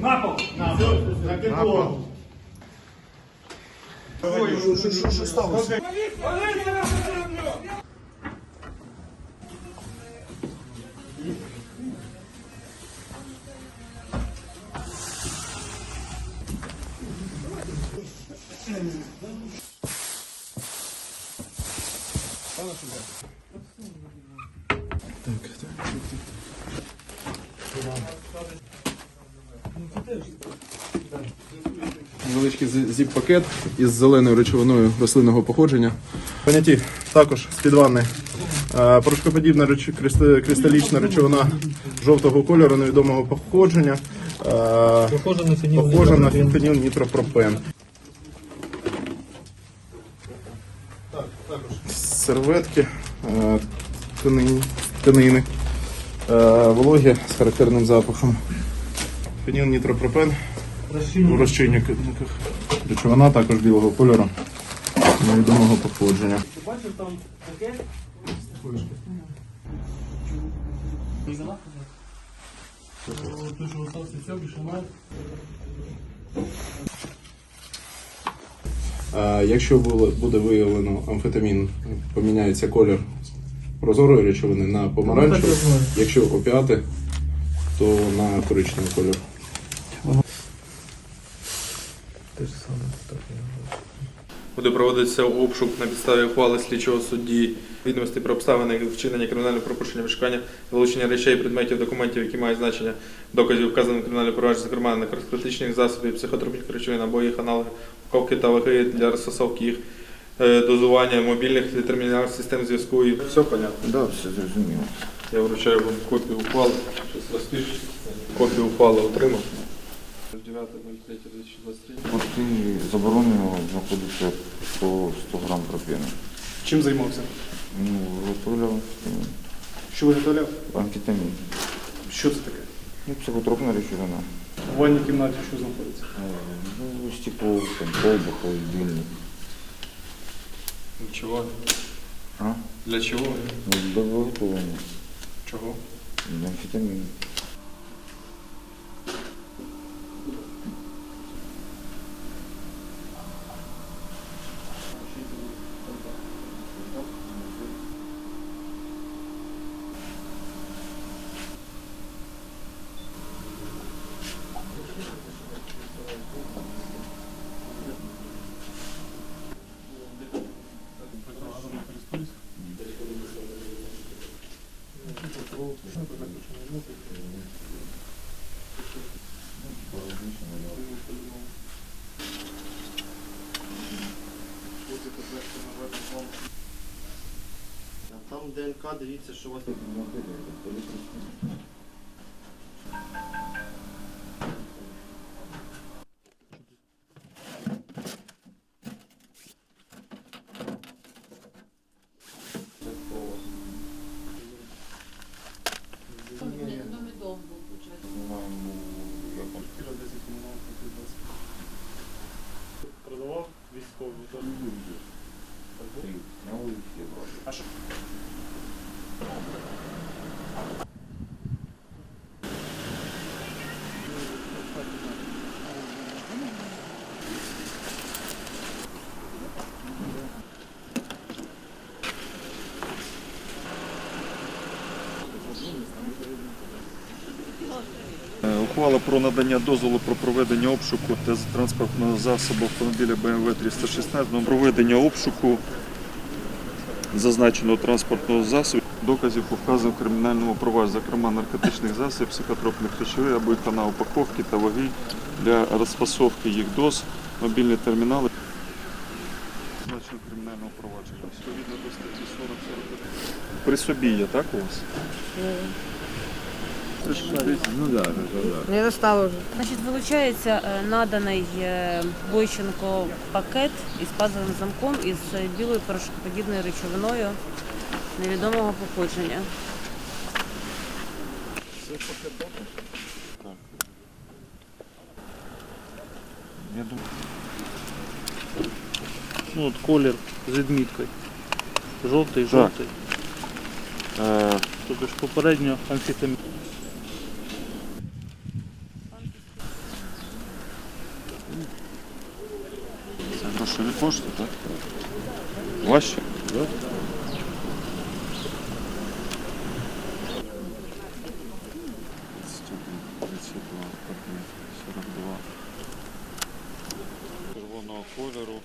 На пол. На пол. На підлогу. Ой, ну, що, що, що, що сталося? Поліція на землю! Так, так, так, так. Невеличкий зіп-пакет із зеленою речовиною рослинного походження. Поняті також з-під ванни. Е, Порошкоподібна реч... кристалічна речовина жовтого кольору невідомого походження. Е, Похоже на феніл. Нітропропен. Серветки, е, тканини, вологі з характерним запахом. Феніл нітропропен у розчинниках. Речовина також білого кольору, невідомого походження. Бачиш там таке? Ти що остався немає? Е, Якщо буде виявлено амфетамін, поміняється колір прозорої речовини на Ну, помаранчевий. Якщо опіати, то на коричневий колір. Те ж саме. Так, Буде проводитися обшук на підставі ухвали слідчого судді відомості про обставини вчинення кримінального правопорушення вишукання, вилучення речей, предметів, документів, які мають значення доказів вказаних кримінального провадження, зокрема наркотичних засобів, психотропних речовин або їх аналоги, упаковки та ваги для розфасовки їх, е, дозування мобільних терміналів систем зв'язку і все понятно. Да, все зрозуміло. Я вручаю вам копію ухвали. Копію ухвали отримав. 9.03.2023. От заборонено знаходиться по 100 грам пропіну. Чим займався? Ну, розповідав амфетамін. Що виготовляв? Амфетамін. Що це таке? Ну, психотропна речовина. У ванній кімнаті що знаходиться? Е, Ну, типу, там, колба, холодильник. Для чого? А? Для чого? Ну, для виготовлення. Чого? Амфетамін. Там ДНК, дивіться, що у вас Ухвала про надання дозволу про проведення обшуку та транспортного засобу автомобіля BMW 316 на проведення обшуку зазначеного транспортного засобу доказів по вказу кримінальному провадженні, зокрема наркотичних засобів, психотропних речовин або їх упаковки та ваги для розфасовки їх доз, мобільні термінали. Зазначеного кримінального провадження. Відповідно до статті 40 При собі є, так у вас? Не достало вже. Значить, вилучається е, наданий е, Бойченко пакет із пазовим замком із е, білою порошкоподібною речовиною невідомого походження. Я думаю, Ну, от колір з відміткою. Жовтий, жовтий. е, Тобто ж попередньо амфетамін. Дешеві кошти, так? Важче? Так. Червоного кольору.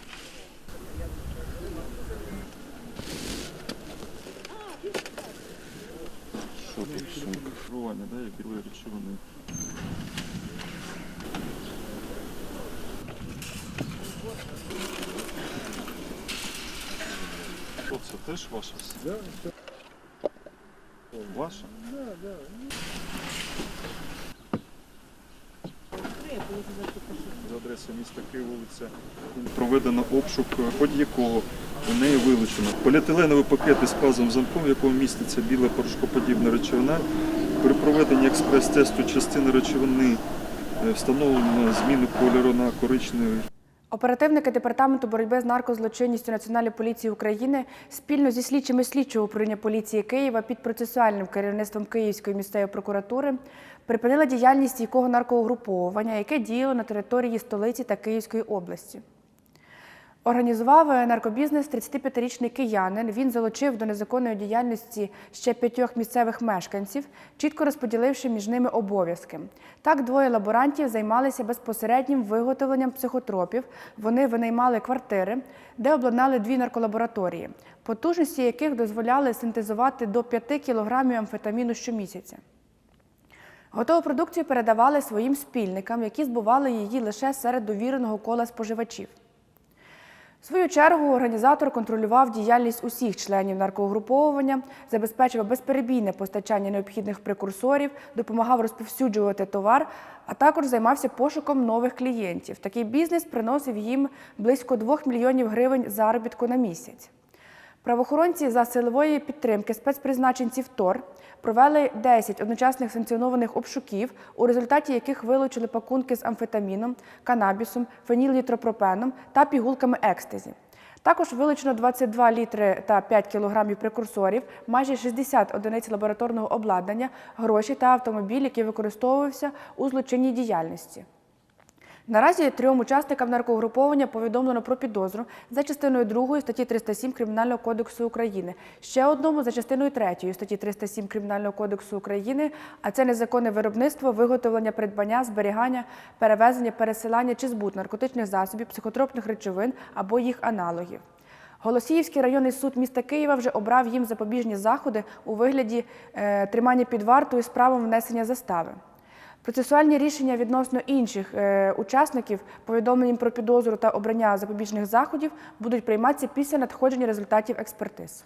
Що тут сумка? Фрування, да, і білої речовини. О, це теж ваше все? Ваше? За адресою міста Києва, вулиця. Проведено обшук, в якого у неї вилучено поліетиленовий пакет із пазовим замком, в якому міститься біла порошкоподібна речовина. При проведенні експрес-тесту частини речовини е, встановлено зміну кольору на коричневий. Оперативники департаменту боротьби з наркозлочинністю Національної поліції України спільно зі слідчими слідчого управління поліції Києва під процесуальним керівництвом Київської місцевої прокуратури припинили діяльність якого наркоугруповування, яке діяло на території столиці та Київської області. Організував е, наркобізнес 35-річний киянин. Він залучив до незаконної діяльності ще п'ятьох місцевих мешканців, чітко розподіливши між ними обов'язки. Так, двоє лаборантів займалися безпосереднім виготовленням психотропів. Вони винаймали квартири, де обладнали дві нарколабораторії, потужності яких дозволяли синтезувати до 5 кілограмів амфетаміну щомісяця. Готову продукцію передавали своїм спільникам, які збували її лише серед довіреного кола споживачів. Свою чергу організатор контролював діяльність усіх членів наркогруповування, забезпечував безперебійне постачання необхідних прекурсорів, допомагав розповсюджувати товар, а також займався пошуком нових клієнтів. Такий бізнес приносив їм близько 2 мільйонів гривень заробітку на місяць. Правоохоронці за силової підтримки спецпризначенців ТОР провели 10 одночасних санкціонованих обшуків, у результаті яких вилучили пакунки з амфетаміном, канабісом, фенілнітропропеном та пігулками екстазі. Також вилучено 22 літри та 5 кілограмів прекурсорів, майже 60 одиниць лабораторного обладнання, гроші та автомобіль, який використовувався у злочинній діяльності. Наразі трьом учасникам наркогруповання повідомлено про підозру за частиною 2 статті 307 Кримінального кодексу України, ще одному за частиною 3 статті 307 Кримінального кодексу України, а це незаконне виробництво, виготовлення, придбання, зберігання, перевезення, пересилання чи збут наркотичних засобів, психотропних речовин або їх аналогів. Голосіївський районний суд міста Києва вже обрав їм запобіжні заходи у вигляді е, тримання під вартою з правом внесення застави. Процесуальні рішення відносно інших е, учасників, повідомленням про підозру та обрання запобіжних заходів, будуть прийматися після надходження результатів експертиз.